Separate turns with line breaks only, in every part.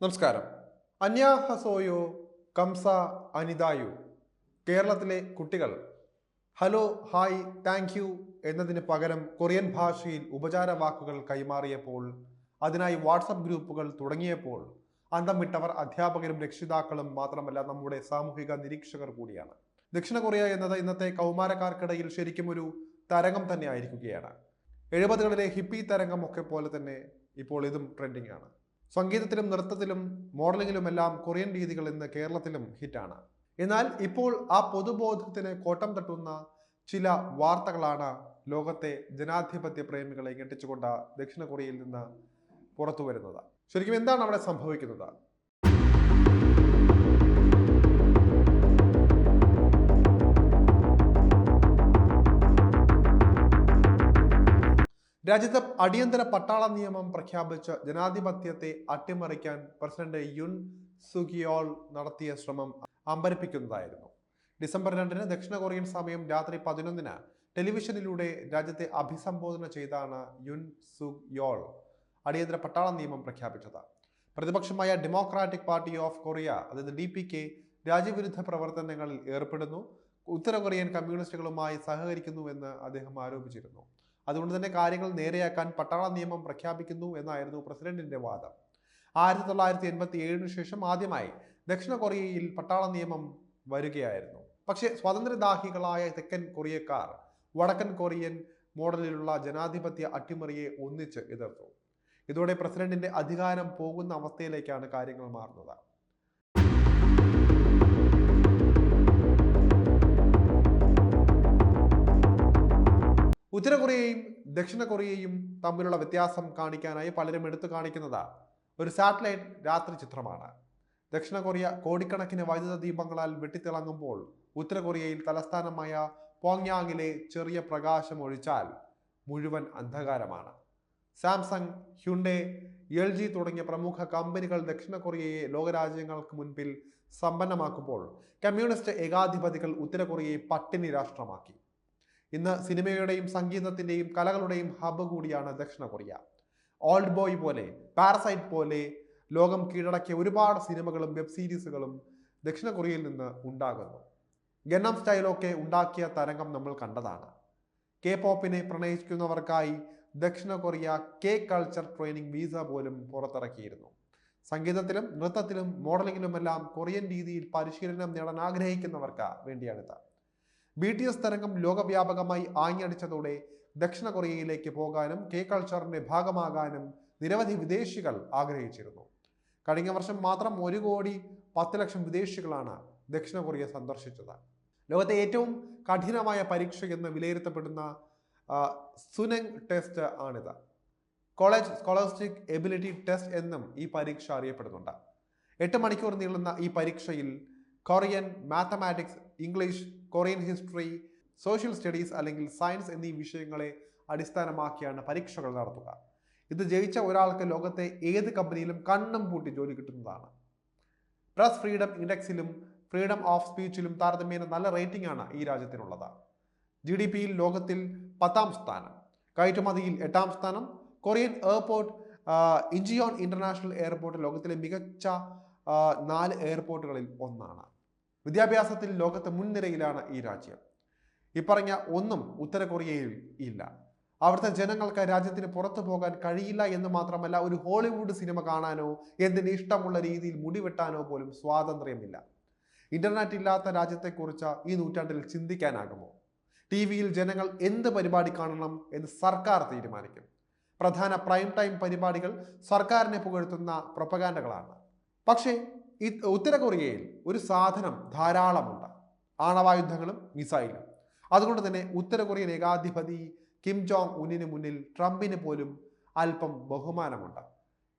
നമസ്കാരം. അന്യാഹസോയോ കംസ അനിതായു. കേരളത്തിലെ കുട്ടികൾ. ഹലോ ഹായ് താങ്ക് യു എന്നതിന് പകരം കൊറിയൻ ഭാഷയിൽ ഉപചാര വാക്കുകൾ കൈമാറിയപ്പോൾ അതിനായി വാട്സപ്പ് ഗ്രൂപ്പുകൾ തുടങ്ങിയപ്പോൾ അന്തം വിട്ടവർ അധ്യാപകരും രക്ഷിതാക്കളും മാത്രമല്ല നമ്മുടെ സാമൂഹിക നിരീക്ഷകർ കൂടിയാണ്. ദക്ഷിണ കൊറിയ എന്നത് ഇന്നത്തെ കൗമാരക്കാർക്കിടയിൽ ശരിക്കും ഒരു തരംഗം തന്നെ ആയിരിക്കുകയാണ്. എഴുപതുകളിലെ ഹിപ്പി തരംഗം ഒക്കെ പോലെ തന്നെ ഇപ്പോൾ ഇതും ട്രെൻഡിങ് ആണ് സംഗീതത്തിലും നൃത്തത്തിലും മോഡലിങ്ങിലുമെല്ലാം കൊറിയൻ രീതികൾ ഇന്ന് കേരളത്തിലും ഹിറ്റാണ്. എന്നാൽ ഇപ്പോൾ ആ പൊതുബോധത്തിന് കോട്ടം തട്ടുന്ന ചില വാർത്തകളാണ് ലോകത്തെ ജനാധിപത്യ പ്രേമികളെ ഞെട്ടിച്ചുകൊണ്ട് ദക്ഷിണ കൊറിയയിൽ നിന്ന് പുറത്തു വരുന്നത് ശരിക്കും എന്താണ് അവിടെ സംഭവിക്കുന്നത്? രാജ്യത്ത് അടിയന്തര പട്ടാള നിയമം പ്രഖ്യാപിച്ച് ജനാധിപത്യത്തെ അട്ടിമറിക്കാൻ പ്രസിഡന്റ് യുൻ സുഗിയോൾ നടത്തിയ ശ്രമം അമ്പരപ്പിക്കുന്നതായിരുന്നു. ഡിസംബർ രണ്ടിന് ദക്ഷിണ കൊറിയൻ സമയം രാത്രി പതിനൊന്നിന് ടെലിവിഷനിലൂടെ രാജ്യത്തെ അഭിസംബോധന ചെയ്താണ് യുൻ സുഗ് യോൾ അടിയന്തര പട്ടാള നിയമം പ്രഖ്യാപിച്ചത്. പ്രതിപക്ഷമായ ഡെമോക്രാറ്റിക് പാർട്ടി ഓഫ് കൊറിയ അതായത് ഡി പി കെ രാജ്യവിരുദ്ധ പ്രവർത്തനങ്ങളിൽ ഏർപ്പെടുന്നു. ഉത്തര കൊറിയൻ കമ്മ്യൂണിസ്റ്റുകളുമായി സഹകരിക്കുന്നുവെന്ന് അദ്ദേഹം ആരോപിച്ചിരുന്നു. അതുകൊണ്ട് തന്നെ കാര്യങ്ങൾ നേരെയാക്കാൻ പട്ടാള നിയമം പ്രഖ്യാപിക്കുന്നു എന്നായിരുന്നു പ്രസിഡന്റിന്റെ വാദം. ആയിരത്തി തൊള്ളായിരത്തി എൺപത്തി ഏഴിന് ശേഷം ആദ്യമായി ദക്ഷിണ കൊറിയയിൽ പട്ടാള നിയമം വരികയായിരുന്നു. പക്ഷേ സ്വാതന്ത്ര്യദാഹികളായ തെക്കൻ കൊറിയക്കാർ വടക്കൻ കൊറിയൻ മോഡലിലുള്ള ജനാധിപത്യ അട്ടിമറിയെ ഒന്നിച്ച് എതിർത്തു. ഇതോടെ പ്രസിഡന്റിന്റെ അധികാരം പോകുന്ന അവസ്ഥയിലേക്കാണ് കാര്യങ്ങൾ മാറുന്നത്. ഉത്തര കൊറിയയും ദക്ഷിണ കൊറിയയും തമ്മിലുള്ള വ്യത്യാസം കാണിക്കാനായി പലരും എടുത്തു കാണിക്കുന്നത്. ഒരു സാറ്റലൈറ്റ് രാത്രി ചിത്രമാണ്. ദക്ഷിണ കൊറിയ കോടിക്കണക്കിന് വൈദ്യുത ദീപങ്ങളാൽ വെട്ടിത്തിളങ്ങുമ്പോൾ ഉത്തര കൊറിയയിൽ തലസ്ഥാനമായ പോങ്യാങ്ങിലെ ചെറിയ പ്രകാശം ഒഴിച്ചാൽ മുഴുവൻ അന്ധകാരമാണ്. സാംസങ് ഹ്യുണ്ടേ എൽ ജി തുടങ്ങിയ പ്രമുഖ കമ്പനികൾ ദക്ഷിണ കൊറിയയെ ലോകരാജ്യങ്ങൾക്ക് മുൻപിൽ സമ്പന്നമാക്കുമ്പോൾ കമ്മ്യൂണിസ്റ്റ് ഏകാധിപതികൾ ഉത്തര കൊറിയയെ പട്ടിണി രാഷ്ട്രമാക്കി. ഇന്ന് സിനിമയുടെയും സംഗീതത്തിന്റെയും കലകളുടെയും ഹബ്ബ് കൂടിയാണ് ദക്ഷിണ കൊറിയ. ഓൾഡ് ബോയ് പോലെ പാരസൈറ്റ് പോലെ ലോകം കീഴടക്കിയ ഒരുപാട് സിനിമകളും വെബ് സീരീസുകളും ദക്ഷിണ കൊറിയയിൽ നിന്ന് ഉണ്ടാകുന്നു. ഗന്നം സ്റ്റൈലൊക്കെ ഉണ്ടാക്കിയ തരംഗം നമ്മൾ കണ്ടതാണ്. കെ പോപ്പിനെ പ്രണയിക്കുന്നവർക്കായി ദക്ഷിണ Korea K culture training visa പോലും പുറത്തിറക്കിയിരുന്നു. സംഗീതത്തിലും നൃത്തത്തിലും മോഡലിങ്ങിലുമെല്ലാം കൊറിയൻ രീതിയിൽ പരിശീലനം നേടാൻ ആഗ്രഹിക്കുന്നവർക്ക് വേണ്ടിയാണിത്. ബി ടി എസ് തരംഗം ലോകവ്യാപകമായി ആഞ്ഞടിച്ചതോടെ ദക്ഷിണ കൊറിയയിലേക്ക് പോകാനും കെ കൾച്ചറിന്റെ ഭാഗമാകാനും നിരവധി വിദേശികൾ ആഗ്രഹിച്ചിരുന്നു. കഴിഞ്ഞ വർഷം മാത്രം ഒരു കോടി പത്ത് ലക്ഷം വിദേശികളാണ് ദക്ഷിണ കൊറിയ സന്ദർശിച്ചത്. ലോകത്തെ ഏറ്റവും കഠിനമായ പരീക്ഷ എന്ന് വിലയിരുത്തപ്പെടുന്ന സുനങ് ടെസ്റ്റ് ആണിത്. കോളേജ് സ്കോളർസ്റ്റിക് എബിലിറ്റി ടെസ്റ്റ് എന്നും ഈ പരീക്ഷ അറിയപ്പെടുന്നുണ്ട്. എട്ട് മണിക്കൂർ നീളുന്ന ഈ പരീക്ഷയിൽ Korean mathematics English Korean history social studies അല്ലെങ്കിൽ സയൻസ് എന്നീ വിഷയങ്ങളെ അടിസ്ഥാനമാക്കിയാണ് പരീക്ഷകൾ നടത്തുക. ഇത് ജയിച്ച ഒരാൾക്ക് ലോകത്തെ ഏത് കമ്പനിയിലും കണ്ണും പൂട്ടി ജോലി കിട്ടുന്നതാണ്. പ്രസ് ഫ്രീഡം ഇൻഡെക്സിലും ഫ്രീഡം ഓഫ് സ്പീച്ചിലും താരതമ്യേന നല്ല റേറ്റിംഗ് ആണ് ഈ രാജ്യത്തിനുള്ളത്. ജി ഡി പിയിൽ ലോകത്തിൽ പത്താം സ്ഥാനം കയറ്റുമതിയിൽ എട്ടാം സ്ഥാനം Korean airport Incheon international airport ലോകത്തിലെ മികച്ച നാല് എയർപോർട്ടുകളിൽ ഒന്നാണ്. വിദ്യാഭ്യാസത്തിൽ ലോകത്ത് മുൻനിരയിലാണ് ഈ രാജ്യം. ഇപ്പറഞ്ഞ ഒന്നും ഉത്തര കൊറിയയിൽ ഇല്ല. അവിടുത്തെ ജനങ്ങൾക്ക് രാജ്യത്തിന് പുറത്തു പോകാൻ കഴിയില്ല എന്ന് മാത്രമല്ല ഒരു ഹോളിവുഡ് സിനിമ കാണാനോ എന്തിന് ഇഷ്ടമുള്ള രീതിയിൽ മുടിവെട്ടാനോ പോലും സ്വാതന്ത്ര്യമില്ല. ഇന്റർനെറ്റ് ഇല്ലാത്ത രാജ്യത്തെക്കുറിച്ച് ഈ നൂറ്റാണ്ടിൽ ചിന്തിക്കാനാകുമോ? ടി വിയിൽ ജനങ്ങൾ എന്ത് പരിപാടി കാണണം എന്ന് സർക്കാർ തീരുമാനിക്കും. പ്രധാന പ്രൈം ടൈം പരിപാടികൾ സർക്കാരിനെ പുകഴ്ത്തുന്ന പ്രൊപ്പകാൻഡകളാണ് പക്ഷേ ഉത്തര കൊറിയയിൽ ഒരു സാധനം ധാരാളമുണ്ട്. ആണവായുധങ്ങളും മിസൈലും. അതുകൊണ്ട് തന്നെ ഉത്തര കൊറിയൻ ഏകാധിപതി കിം ജോങ് ഉന്നിന് മുന്നിൽ ട്രംപിന് പോലും അല്പം ബഹുമാനമുണ്ട്.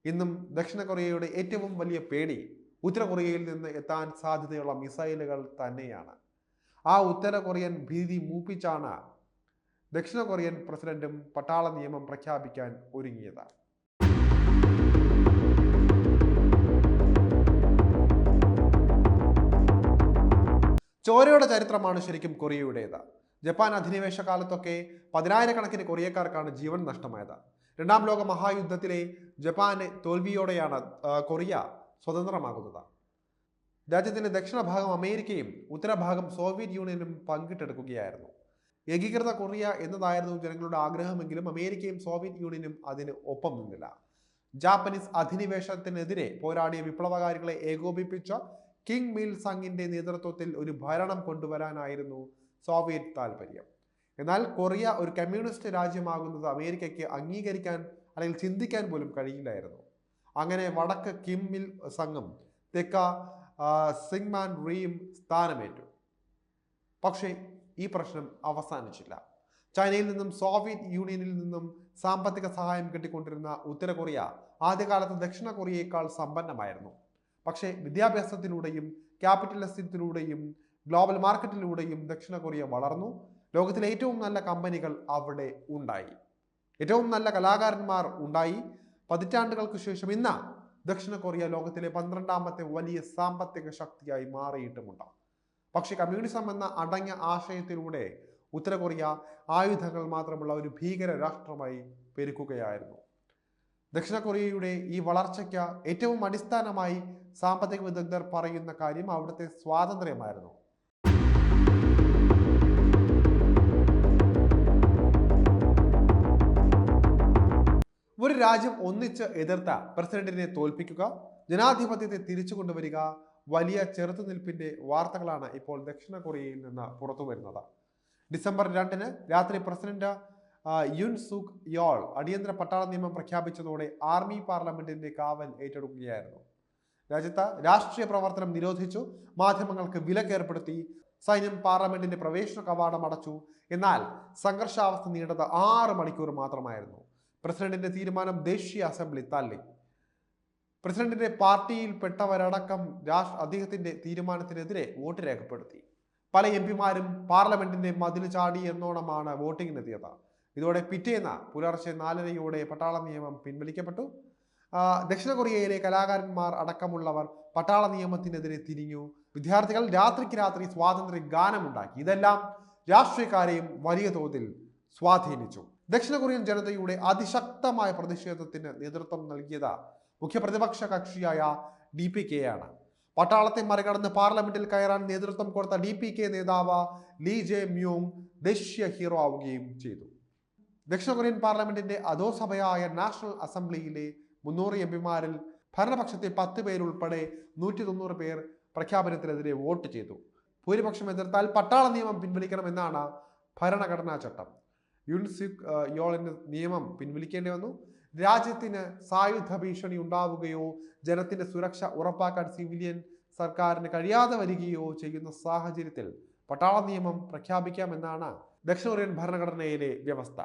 ഇന്നും ദക്ഷിണ കൊറിയയുടെ ഏറ്റവും വലിയ പേടി ഉത്തര കൊറിയയിൽ നിന്ന് എത്താൻ സാധ്യതയുള്ള മിസൈലുകൾ തന്നെയാണ്. ആ ഉത്തര കൊറിയൻ ഭീതി മൂപ്പിച്ചാണ് ദക്ഷിണ കൊറിയൻ പ്രസിഡന്റും പട്ടാള നിയമം പ്രഖ്യാപിക്കാൻ ഒരുങ്ങിയത്. ചോരയുടെ ചരിത്രമാണ് ശരിക്കും കൊറിയയുടേത്. ജപ്പാൻ അധിനിവേശ കാലത്തൊക്കെ പതിനായിരക്കണക്കിന് കൊറിയക്കാർക്കാണ് ജീവൻ നഷ്ടമായത്. രണ്ടാം ലോക മഹായുദ്ധത്തിലെ ജപ്പാന് തോൽവിയോടെയാണ് കൊറിയ സ്വതന്ത്രമാകുന്നത്. രാജ്യത്തിന്റെ ദക്ഷിണഭാഗം അമേരിക്കയും ഉത്തരഭാഗം സോവിയറ്റ് യൂണിയനും പങ്കിട്ടെടുക്കുകയായിരുന്നു. ഏകീകൃത കൊറിയ എന്നതായിരുന്നു ജനങ്ങളുടെ ആഗ്രഹമെങ്കിലും അമേരിക്കയും സോവിയറ്റ് യൂണിയനും അതിന് ഒപ്പം നിന്നില്ല. ജാപ്പനീസ് അധിനിവേശത്തിനെതിരെ പോരാടിയ വിപ്ലവകാരികളെ ഏകോപിപ്പിച്ച കിങ് മിൽ സംഗിന്റെ നേതൃത്വത്തിൽ ഒരു ഭരണം കൊണ്ടുവരാനായിരുന്നു സോവിയറ്റ് താൽപര്യം. എന്നാൽ കൊറിയ ഒരു കമ്മ്യൂണിസ്റ്റ് രാജ്യമാകുന്നത് അമേരിക്കയ്ക്ക് അംഗീകരിക്കാൻ അല്ലെങ്കിൽ ചിന്തിക്കാൻ പോലും കഴിയില്ലായിരുന്നു. അങ്ങനെ വടക്ക് കിം മിൽ സംഘം തെക്ക സിങ്മാൻ റീം സ്ഥാനമേറ്റു. പക്ഷേ ഈ പ്രശ്നം അവസാനിച്ചില്ല. ചൈനയിൽ നിന്നും സോവിയറ്റ് യൂണിയനിൽ നിന്നും സാമ്പത്തിക സഹായം കിട്ടിക്കൊണ്ടിരുന്ന ഉത്തര കൊറിയ ആദ്യകാലത്ത് ദക്ഷിണ കൊറിയയേക്കാൾ സമ്പന്നമായിരുന്നു. പക്ഷേ വിദ്യാഭ്യാസത്തിലൂടെയും ക്യാപിറ്റലിസത്തിലൂടെയും ഗ്ലോബൽ മാർക്കറ്റിലൂടെയും ദക്ഷിണ കൊറിയ വളർന്നു. ലോകത്തിലെ ഏറ്റവും നല്ല കമ്പനികൾ അവിടെ ഉണ്ടായി. ഏറ്റവും നല്ല കലാകാരന്മാർ ഉണ്ടായി. പതിറ്റാണ്ടുകൾക്ക് ശേഷം ഇന്ന് ദക്ഷിണ കൊറിയ ലോകത്തിലെ പന്ത്രണ്ടാമത്തെ വലിയ സാമ്പത്തിക ശക്തിയായി മാറിയിട്ടുമുണ്ട്. പക്ഷേ കമ്മ്യൂണിസം എന്ന അടങ്ങിയ ആശയത്തിലൂടെ ഉത്തര കൊറിയ ആയുധങ്ങൾ മാത്രമുള്ള ഒരു ഭീകര രാഷ്ട്രമായി പെരുക്കുകയായിരുന്നു. ദക്ഷിണ കൊറിയയുടെ ഈ വളർച്ചയ്ക്ക് ഏറ്റവും അടിസ്ഥാനമായി സാമ്പത്തിക വിദഗ്ധർ പറയുന്ന കാര്യം അവിടുത്തെ സ്വാതന്ത്ര്യമായിരുന്നു. ഒരു രാജ്യം ഒന്നിച്ച് എതിർത്ത പ്രസിഡന്റിനെ തോൽപ്പിക്കുക ജനാധിപത്യത്തെ തിരിച്ചു കൊണ്ടുവരിക വലിയ ചെറുത്തുനിൽപ്പിന്റെ വാർത്തകളാണ് ഇപ്പോൾ ദക്ഷിണ കൊറിയയിൽ നിന്ന് പുറത്തു വരുന്നത് ഡിസംബർ രണ്ടിന് രാത്രി പ്രസിഡന്റ് യുൻ സുക് യോൾ അടിയന്തര പട്ടാള നിയമം പ്രഖ്യാപിച്ചതോടെ ആർമി പാർലമെന്റിന്റെ കാവൽ ഏറ്റെടുക്കുകയായിരുന്നു. രാജ്യത്ത് രാഷ്ട്രീയ പ്രവർത്തനം നിരോധിച്ചു മാധ്യമങ്ങൾക്ക് വിലക്കേർപ്പെടുത്തി സൈന്യം പാർലമെന്റിന്റെ പ്രവേശന കവാടം അടച്ചു. എന്നാൽ സംഘർഷാവസ്ഥ നീണ്ടത് ആറ് മണിക്കൂർ മാത്രമായിരുന്നു. പ്രസിഡന്റിന്റെ തീരുമാനം ദേശീയ അസംബ്ലി തള്ളി. പ്രസിഡന്റിന്റെ പാർട്ടിയിൽപ്പെട്ടവരടക്കം രാഷ്ട്ര അദ്ദേഹത്തിന്റെ തീരുമാനത്തിനെതിരെ വോട്ട് രേഖപ്പെടുത്തി. പല എം പിമാരും പാർലമെന്റിന്റെ മതിൽ ചാടി എന്നോണമാണ് വോട്ടിങ്ങിനെത്തിയത്. ഇതോടെ പിറ്റേന്ന പുലർച്ചെ നാലരയോടെ പട്ടാള നിയമം പിൻവലിക്കപ്പെട്ടു. ദക്ഷിണ കൊറിയയിലെ കലാകാരന്മാർ അടക്കമുള്ളവർ പട്ടാള നിയമത്തിനെതിരെ തിരിഞ്ഞു. വിദ്യാർത്ഥികൾ രാത്രിക്ക് രാത്രി സ്വാതന്ത്ര്യ ഗാനമുണ്ടാക്കി. ഇതെല്ലാം രാഷ്ട്രീയക്കാരെയും വലിയ തോതിൽ സ്വാധീനിച്ചു. ദക്ഷിണ കൊറിയൻ ജനതയുടെ അതിശക്തമായ പ്രതിഷേധത്തിന് നേതൃത്വം നൽകിയത് മുഖ്യ പ്രതിപക്ഷ കക്ഷിയായ ഡി പി കെ ആണ് പട്ടാളത്തെ മറികടന്ന് പാർലമെന്റിൽ കയറാൻ നേതൃത്വം കൊടുത്ത ഡി പി കെ നേതാവ് ലീ ജെ മ്യൂങ് ദേശീയ ഹീറോ ആവുകയും ചെയ്തു. ദക്ഷിണ കൊറിയൻ പാർലമെന്റിന്റെ അധോസഭയായ നാഷണൽ അസംബ്ലിയിലെ മുന്നൂറ് എം പിമാരിൽ ഭരണപക്ഷത്തെ പത്ത് പേരുൾപ്പെടെ നൂറ്റി തൊണ്ണൂറ് പേർ പ്രഖ്യാപനത്തിനെതിരെ വോട്ട് ചെയ്തു. ഭൂരിപക്ഷം എതിർത്താൽ പട്ടാള നിയമം പിൻവലിക്കണമെന്നാണ് ഭരണഘടനാ ചട്ടം. യുൻസിക് യോളിന് നിയമം പിൻവലിക്കേണ്ടി വന്നു. രാജ്യത്തിന് സായുധ ഭീഷണി ഉണ്ടാവുകയോ ജനത്തിന്റെ സുരക്ഷ ഉറപ്പാക്കാൻ സിവിലിയൻ സർക്കാരിന് കഴിയാതെ വരികയോ ചെയ്യുന്ന സാഹചര്യത്തിൽ പട്ടാള നിയമം പ്രഖ്യാപിക്കാമെന്നാണ് ദക്ഷിണ കൊറിയൻ ഭരണഘടനയിലെ വ്യവസ്ഥ.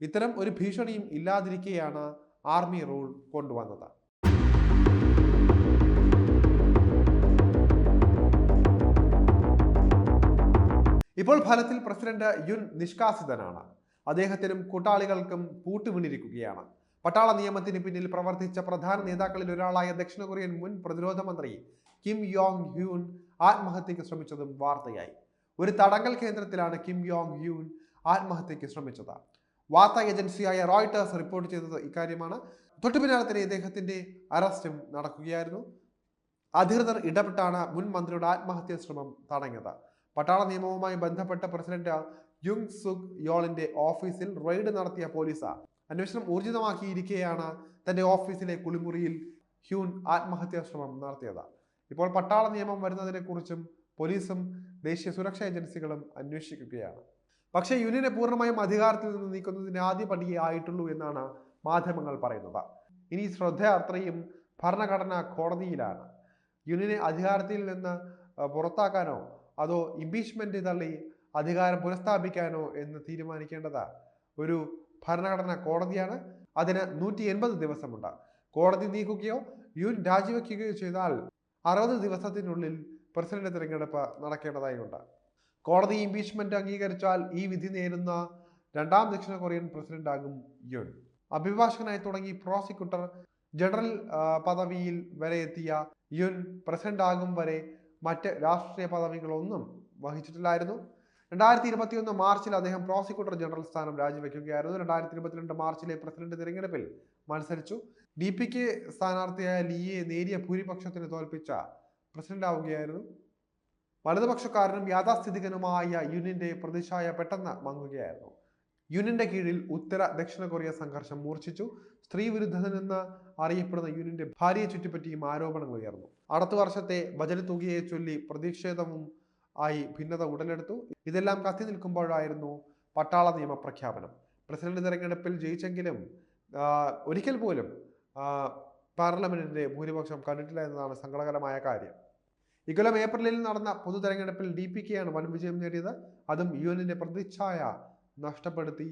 ഇത്തരം ഒരു ഭീഷണിയും ഇല്ലാതിരിക്കെയാണ് ആർമി റൂൾ കൊണ്ടുവന്നത്. ഇപ്പോൾ ഫലത്തിൽ പ്രസിഡന്റ് യുൻ നിഷ്കാസിതനാണ്. അദ്ദേഹത്തിനും കൂട്ടാളികൾക്കും പൂട്ടുവീണിരിക്കുകയാണ്. പട്ടാള നിയമത്തിന് പിന്നിൽ പ്രവർത്തിച്ച പ്രധാന നേതാക്കളിൽ ഒരാളായ ദക്ഷിണ കൊറിയൻ മുൻ പ്രതിരോധ മന്ത്രി കിം യോങ് ഹ്യൂൻ ആത്മഹത്യക്ക് ശ്രമിച്ചതും വാർത്തയായി. ഒരു തടങ്കൽ കേന്ദ്രത്തിലാണ് കിം യോങ് ഹ്യൂൻ ആത്മഹത്യക്ക് ശ്രമിച്ചത്. വാർത്താ ഏജൻസിയായ റോയിട്ടേഴ്സ് റിപ്പോർട്ട് ചെയ്തത് ഇക്കാര്യമാണ്. തൊട്ടുപിന്നാലെ തന്നെ ഇദ്ദേഹത്തിന്റെ അറസ്റ്റും നടക്കുകയായിരുന്നു. അധികൃതർ ഇടപെട്ടാണ് മുൻ മന്ത്രിയുടെ ആത്മഹത്യാ ശ്രമം തടഞ്ഞത്. പട്ടാള നിയമവുമായി ബന്ധപ്പെട്ട പ്രസിഡന്റ് യുങ് സുഗ് യോളിന്റെ ഓഫീസിൽ റെയ്ഡ് നടത്തിയ പോലീസ് അന്വേഷണം ഊർജിതമാക്കിയിരിക്കെയാണ് തന്റെ ഓഫീസിലെ കുളിമുറിയിൽ ഹ്യൂൻ ആത്മഹത്യാ ശ്രമം നടത്തിയത്. ഇപ്പോൾ പട്ടാള നിയമം വരുന്നതിനെക്കുറിച്ചും പോലീസും ദേശീയ സുരക്ഷാ ഏജൻസികളും അന്വേഷിക്കുകയാണ്. പക്ഷേ യുനിയനെ പൂർണമായും അധികാരത്തിൽ നിന്ന് നീക്കുന്നതിന് ആദ്യ പടിയേ ആയിട്ടുള്ളൂ എന്നാണ് മാധ്യമങ്ങൾ പറയുന്നത്. ഇനി ശ്രദ്ധ അത്രയും ഭരണഘടനാ കോടതിയിലാണ്. യുനിയനെ അധികാരത്തിൽ നിന്ന് പുറത്താക്കാനോ അതോ ഇംപീച്ച്മെന്റ് തള്ളി അധികാരം പുനഃസ്ഥാപിക്കാനോ എന്ന് തീരുമാനിക്കേണ്ടത് ഒരു ഭരണഘടനാ കോടതിയാണ്. അതിന് നൂറ്റി എൺപത് ദിവസമുണ്ട്. കോടതി നീക്കുകയോ യുൻ രാജിവെക്കുകയോ ചെയ്താൽ അറുപത് ദിവസത്തിനുള്ളിൽ പ്രസിഡന്റ് തിരഞ്ഞെടുപ്പ് നടക്കേണ്ടതായുണ്ട്. കോടതി ഇംപീച്ച്മെന്റ് അംഗീകരിച്ചാൽ ഈ വിധി നേരുന്ന രണ്ടാം ദക്ഷിണ കൊറിയൻ പ്രസിഡന്റ് ആകും യുൺ അഭിഭാഷകനായി തുടങ്ങി പ്രോസിക്യൂട്ടർ ജനറൽ പദവിയിൽ വരെ എത്തിയ യുൻ പ്രസിഡന്റ് ആകും വരെ മറ്റ് രാഷ്ട്രീയ പദവികളൊന്നും വഹിച്ചിട്ടില്ലായിരുന്നു. രണ്ടായിരത്തി ഇരുപത്തിയൊന്ന് മാർച്ചിൽ അദ്ദേഹം പ്രോസിക്യൂട്ടർ ജനറൽ സ്ഥാനം രാജിവെക്കുകയായിരുന്നു. രണ്ടായിരത്തി ഇരുപത്തിരണ്ട് മാർച്ചിലെ പ്രസിഡന്റ് തിരഞ്ഞെടുപ്പിൽ മത്സരിച്ചു. ഡി പിക്ക് സ്ഥാനാർത്ഥിയായ ലിയെ നേരിയ ഭൂരിപക്ഷത്തിന് തോൽപ്പിച്ച പ്രസിഡന്റ് ആവുകയായിരുന്നു. വലതുപക്ഷക്കാരനും യാഥാസ്ഥിതികനുമായ യുനിന്റെ പ്രതിച്ഛായ പെട്ടെന്ന് മങ്ങുകയായിരുന്നു. യുനിന്റെ കീഴിൽ ഉത്തര ദക്ഷിണ കൊറിയ സംഘർഷം മൂർച്ഛിച്ചു. സ്ത്രീ വിരുദ്ധനെന്ന് അറിയപ്പെടുന്ന യുനിന്റെ ഭാര്യയെ ചുറ്റിപ്പറ്റിയും ആരോപണങ്ങൾ ഉയർന്നു. അടുത്ത വർഷത്തെ ബജറ്റ് തുകയെ ചൊല്ലി പ്രതിഷേധവും ആയി ഭിന്നത ഉടലെടുത്തു. ഇതെല്ലാം കത്തി നിൽക്കുമ്പോഴായിരുന്നു പട്ടാള നിയമ പ്രഖ്യാപനം. പ്രസിഡന്റ് തെരഞ്ഞെടുപ്പിൽ ജയിച്ചെങ്കിലും ഒരിക്കൽ പോലും പാർലമെന്റിന്റെ ഭൂരിപക്ഷം കണ്ടിട്ടില്ല എന്നതാണ് സങ്കടകരമായ കാര്യം. ഇക്കൊല്ലം ഏപ്രിലിൽ നടന്ന പൊതു തെരഞ്ഞെടുപ്പിൽ ഡി പി കെയാണ് വൻ വിജയം നേടിയത്. അതും യു എന്നിന്റെ പ്രതിച്ഛായ നഷ്ടപ്പെടുത്തി.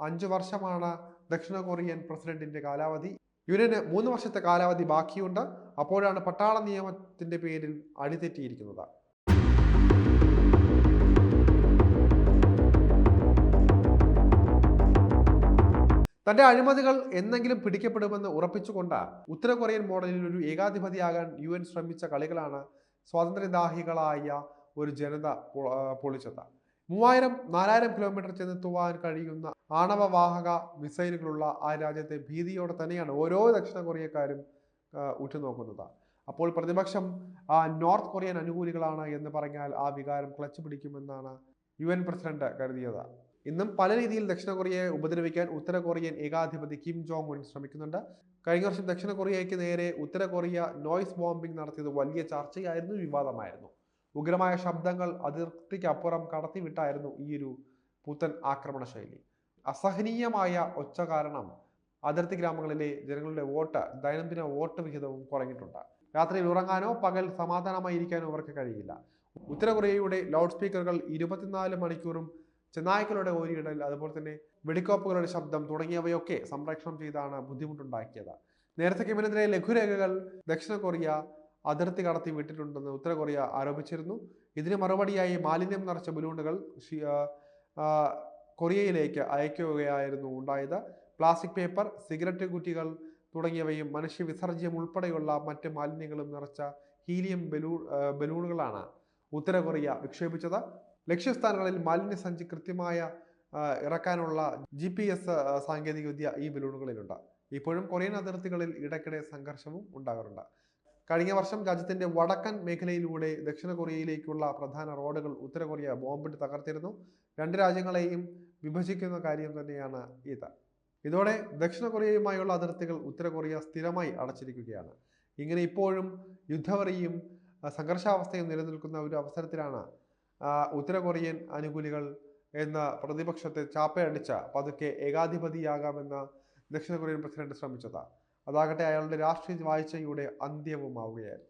അഞ്ചു വർഷമാണ് ദക്ഷിണ കൊറിയൻ പ്രസിഡന്റിന്റെ കാലാവധി. യുനിന് മൂന്ന് വർഷത്തെ കാലാവധി ബാക്കിയുണ്ട്. അപ്പോഴാണ് പട്ടാള നിയമത്തിന്റെ പേരിൽ അടിതെറ്റിയിരിക്കുന്നത്. തന്റെ അഴിമതികൾ എന്നെങ്കിലും പിടിക്കപ്പെടുമെന്ന് ഉറപ്പിച്ചുകൊണ്ട് ഉത്തര കൊറിയൻ മോഡലിൽ ഒരു ഏകാധിപതിയാകാൻ യു എൻ ശ്രമിച്ച കളികളാണ് സ്വാതന്ത്ര്യദാഹികളായ ഒരു ജനത പൊളിച്ചത്. മൂവായിരം നാലായിരം കിലോമീറ്റർ ചെന്നെത്തുവാൻ കഴിയുന്ന ആണവവാഹക മിസൈലുകളുള്ള ആ രാജ്യത്തെ ഭീതിയോടെ തന്നെയാണ് ഓരോ ദക്ഷിണ കൊറിയക്കാരും ഉറ്റുനോക്കുന്നത്. അപ്പോൾ പ്രതിപക്ഷം നോർത്ത് കൊറിയൻ അനുകൂലികളാണ് എന്ന് പറഞ്ഞാൽ ആ വികാരം ക്ലച്ച് പിടിക്കുമെന്നാണ് യു എൻ പ്രസിഡന്റ് കരുതിയത്. ഇന്നും പല രീതിയിൽ ദക്ഷിണ കൊറിയയെ ഉപദ്രവിക്കാൻ ഉത്തര കൊറിയൻ ഏകാധിപതി കിം ജോങ് ഉൻ ശ്രമിക്കുന്നുണ്ട്. കഴിഞ്ഞ വർഷം ദക്ഷിണ കൊറിയയ്ക്ക് നേരെ ഉത്തര കൊറിയ നോയ്സ് ബോംബിംഗ് നടത്തിയത് വലിയ ചർച്ചയായിരുന്നു വിവാദമായിരുന്നു. ഉഗ്രമായ ശബ്ദങ്ങൾ അതിർത്തിക്കപ്പുറം കടത്തിവിട്ടായിരുന്നു ഈ ഒരു പുത്തൻ ആക്രമണ ശൈലി അസഹനീയമായ ഒച്ച കാരണം അതിർത്തി ഗ്രാമങ്ങളിലെ ജനങ്ങളുടെ വോട്ട് ദൈനംദിന വോട്ട് വിഹിതവും കുറഞ്ഞിട്ടുണ്ട്. രാത്രിയിൽ ഉറങ്ങാനോ പകൽ സമാധാനമായി ഇരിക്കാനോ അവർക്ക് കഴിയില്ല. ഉത്തര കൊറിയയുടെ ലൗഡ് സ്പീക്കറുകൾ ഇരുപത്തിനാല് മണിക്കൂറും ചെന്നായ്ക്കളുടെ ഓരിയിടൽ അതുപോലെ തന്നെ വെടിക്കോപ്പുകളുടെ ശബ്ദം തുടങ്ങിയവയൊക്കെ സംരക്ഷണം ചെയ്താണ് ബുദ്ധിമുട്ടുണ്ടാക്കിയത്. നേരത്തെ കിമിനെതിരെ ലഘുരേഖകൾ ദക്ഷിണ കൊറിയ അതിർത്തി കടത്തി വിട്ടിട്ടുണ്ടെന്ന് ഉത്തര കൊറിയ ആരോപിച്ചിരുന്നു. ഇതിന് മറുപടിയായി മാലിന്യം നിറച്ച ബലൂണുകൾ കൊറിയയിലേക്ക് അയക്കുകയായിരുന്നു ഉണ്ടായത്. പ്ലാസ്റ്റിക് പേപ്പർ സിഗരറ്റ് കുറ്റികൾ തുടങ്ങിയവയും മനുഷ്യ വിസർജ്യം ഉൾപ്പെടെയുള്ള മറ്റ് മാലിന്യങ്ങളും നിറച്ച ഹീലിയം ബലൂ ബലൂണുകളാണ് ഉത്തര കൊറിയ വിക്ഷേപിച്ചത്. ലക്ഷ്യസ്ഥാനങ്ങളിൽ മാലിന്യ സഞ്ചി കൃത്യമായ ഇറക്കാനുള്ള ജി പി എസ് സാങ്കേതികവിദ്യ ഈ ബലൂണുകളിലുണ്ട്. ഇപ്പോഴും കൊറിയൻ അതിർത്തികളിൽ ഇടയ്ക്കിടെ സംഘർഷവും ഉണ്ടാകാറുണ്ട്. കഴിഞ്ഞ വർഷം രാജ്യത്തിന്റെ വടക്കൻ മേഖലയിലൂടെ ദക്ഷിണ കൊറിയയിലേക്കുള്ള പ്രധാന റോഡുകൾ ഉത്തര കൊറിയ ബോംബിട്ട് തകർത്തിരുന്നു. രണ്ട് രാജ്യങ്ങളെയും വിഭജിക്കുന്ന കാര്യം തന്നെയാണ് ഇത്. ഇതോടെ ദക്ഷിണ കൊറിയയുമായുള്ള അതിർത്തികൾ ഉത്തര കൊറിയ സ്ഥിരമായി അടച്ചിരിക്കുകയാണ്. ഇങ്ങനെ ഇപ്പോഴും യുദ്ധവറിയും സംഘർഷാവസ്ഥയും നിലനിൽക്കുന്ന ഒരു അവസരത്തിലാണ് ഉത്തര കൊറിയൻ അനുകൂലികൾ എന്ന പ്രതിപക്ഷത്തെ ചാപ്പയടിച്ച പതുക്കെ ഏകാധിപതിയാകാമെന്ന ദക്ഷിണ കൊറിയൻ പ്രസിഡന്റ് ശ്രമിച്ചത്. അതാകട്ടെ അയാളുടെ രാഷ്ട്രീയ വാഴ്ചയുടെ അന്ത്യവുമാവുകയായിരുന്നു.